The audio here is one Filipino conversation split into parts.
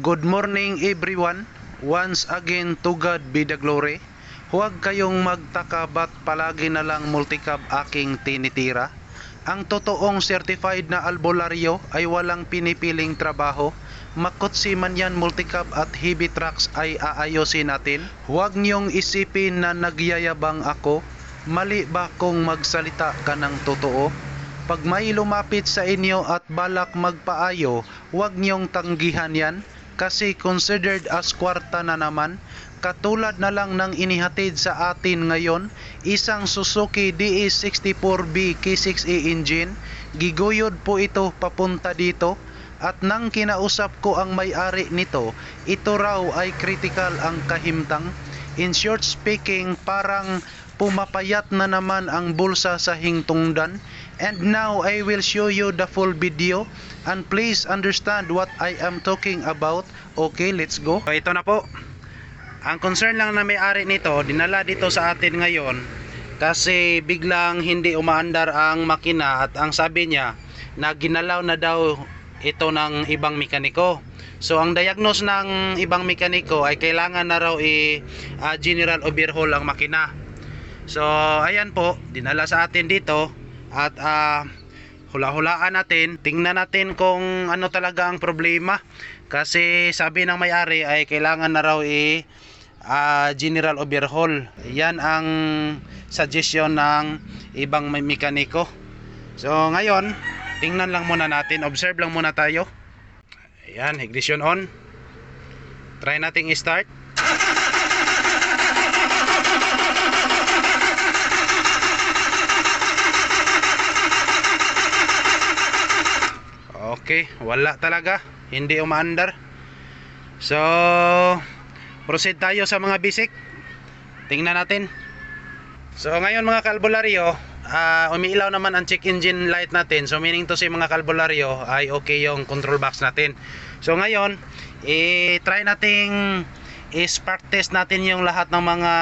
Good morning everyone. Once again to God be the glory. Huwag kayong magtaka ba't palagi na lang multicab aking tinitira. Ang totoong certified na albularyo ay walang pinipiling trabaho. Makutsi man yan multicab at heavy trucks ay aayosin natin. Huwag niyong isipin na nagyayabang ako. Mali ba kung magsalita ka ng totoo? Pag may lumapit sa inyo at balak magpaayo, huwag niyong tanggihan yan kasi considered as kwarta na naman. Katulad na lang ng inihatid sa atin ngayon, isang Suzuki DS64B K6E engine. Giguyod po ito papunta dito. At nang kinausap ko ang may-ari nito, ito raw ay critical ang kahimtang. In short speaking, parang pumapayat na naman ang bulsa sa hingtungdan. And now I will show you the full video and please understand what I am talking about. Okay, let's go. So, ito na po. Ang concern lang na may-ari nito, dinala dito sa atin ngayon kasi biglang hindi umaandar ang makina at ang sabi niya na ginalaw na daw ito ng ibang mekaniko. So ang diagnose ng ibang mekaniko ay kailangan na raw i ah, general overhaul ang makina. So ayan po, dinala sa atin dito at ah, hula-hulaan natin, tingnan natin kung ano talaga ang problema. Kasi sabi ng may-ari ay kailangan na raw i ah, general overhaul. Yan ang suggestion ng ibang may mekaniko. So ngayon, tingnan lang muna natin, observe lang muna tayo. Ayan, ignition on. Try nating i-start. Okay, wala talaga. Hindi umaandar. So, proceed tayo sa mga basic. Tingnan natin. So, ngayon mga kalbularyo, ah umiilaw naman ang check engine light natin. So, meaning to say mga kalbularyo ay okay yung control box natin. So, ngayon, i-try nating i-spark test natin yung lahat ng mga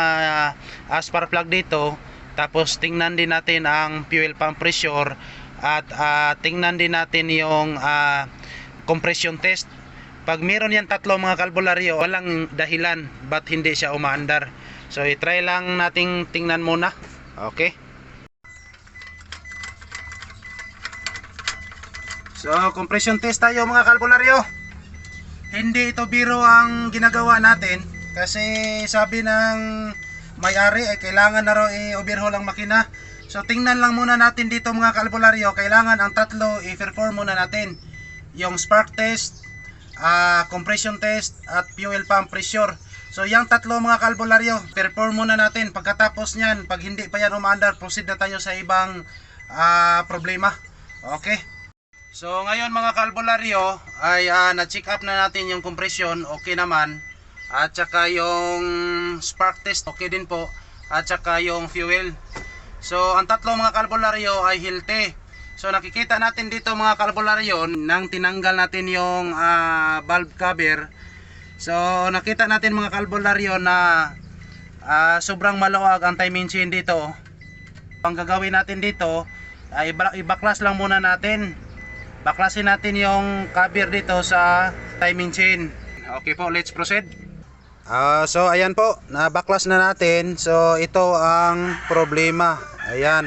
uh, spark plug dito. Tapos, tingnan din natin ang fuel pump pressure at ah, tingnan din natin yung ah, compression test. Pag meron yan tatlo mga kalbularyo, walang dahilan ba't hindi siya umaandar. So i-try lang nating tingnan muna. Okay? So compression test tayo mga kalbularyo. Hindi ito biro ang ginagawa natin kasi sabi ng may-ari ay kailangan na raw i-overhaul ang makina. So tingnan lang muna natin dito mga kalbularyo, kailangan ang tatlo i-perform muna natin. Yung spark test, ah, compression test at fuel pump pressure. So yung tatlo mga kalbularyo, perform muna natin. Pagkatapos niyan, pag hindi pa yan umaandar, proceed na tayo sa ibang ah, problema. Okay? So ngayon mga kalbularyo ay ah, na-check up na natin yung compression, okay naman. At saka yung spark test, okay din po. At saka yung fuel. So ang tatlo mga kalbularyo ay healthy. So nakikita natin dito mga kalbularyo nang tinanggal natin yung ah, valve cover. So nakita natin mga kalbularyo na ah, sobrang maluwag ang timing chain dito. Ang gagawin natin dito ay iba- ibaklas lang muna natin. Baklasin natin yung cover dito sa timing chain. Okay po, let's proceed. Ah, so ayan po, nabaklas na natin. So ito ang problema. Ayan.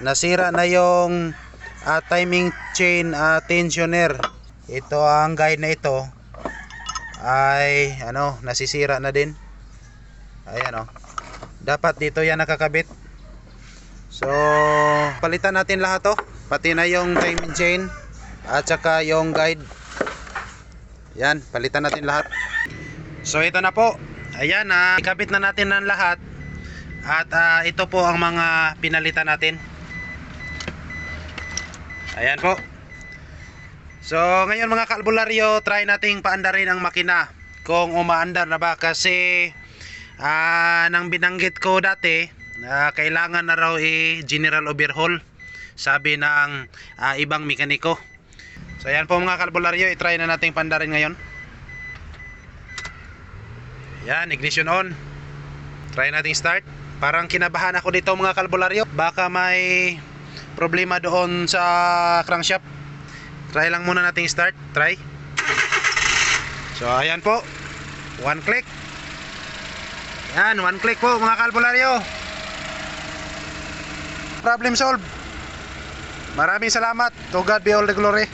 Nasira na yung ah, timing chain ah, tensioner. Ito ang guide na ito ay ano, nasisira na din. Ayan oh. Dapat dito yan nakakabit. So, palitan natin lahat to. Pati na yung timing chain at saka yung guide. Yan, palitan natin lahat. So ito na po. Ayan na, ikabit na natin ng lahat. At ah, ito po ang mga pinalitan natin. Ayan po. So ngayon mga kalbularyo, try nating paandarin ang makina. Kung umaandar na ba kasi ah, nang binanggit ko dati, na kailangan na raw i-general overhaul. Sabi ng ah, ibang mekaniko. So ayan po mga kalbularyo, i-try na nating pandarin ngayon. Yan, ignition on. Try nating start. Parang kinabahan ako dito mga kalbularyo. Baka may problema doon sa crankshaft. Try lang muna nating start. Try. So ayan po. One click. Yan, one click po mga kalbularyo. Problem solved. Maraming salamat. To God be all the glory.